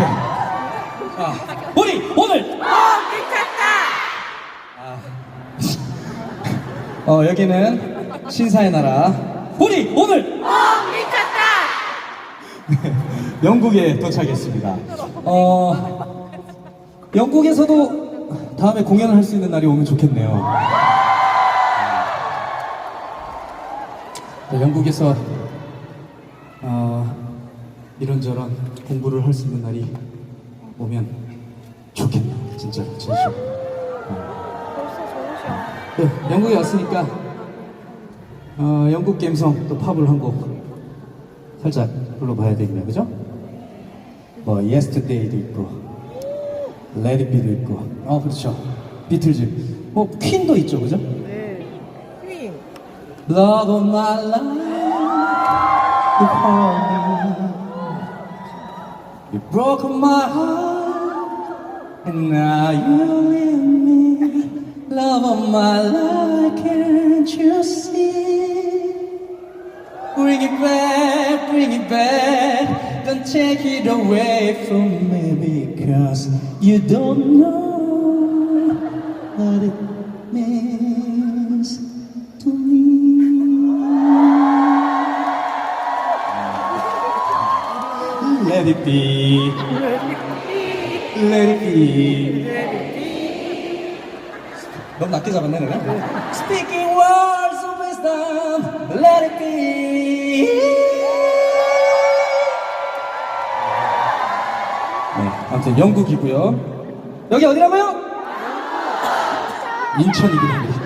오케이. 자, 우리 오늘 어, 여기는 신사의 나라. 우리 오늘 영국에 도착했습니다. 어, 영국에서도 다음에 공연을 할 수 있는 날이 오면 좋겠네요. 네, 영국에서 어, 이런저런 공부를 할 수 있는 날이 오면 좋겠네요. 진짜 진심. 네, 영국에 왔으니까 어, 영국 감성 또 팝을 한 곡 살짝 불러봐야 되겠네요, 그죠? 뭐 Yesterday도 있고 Let It Be도 있고 어 그렇죠 비틀즈 뭐 퀸도 있죠, 그죠? 네. 퀸. Love of my life. You broke my heart, and now you leave me. Love of my life, can't you see? Bring it back, bring it back. Don't take it away from me because you don't know what it Let it be. Let it be. 너무 낮게 잡았네, 내가? Speaking words of wisdom, let it be. 네, 아무튼 영국이고요. 여기 어디라고요? 인천이긴 합니다.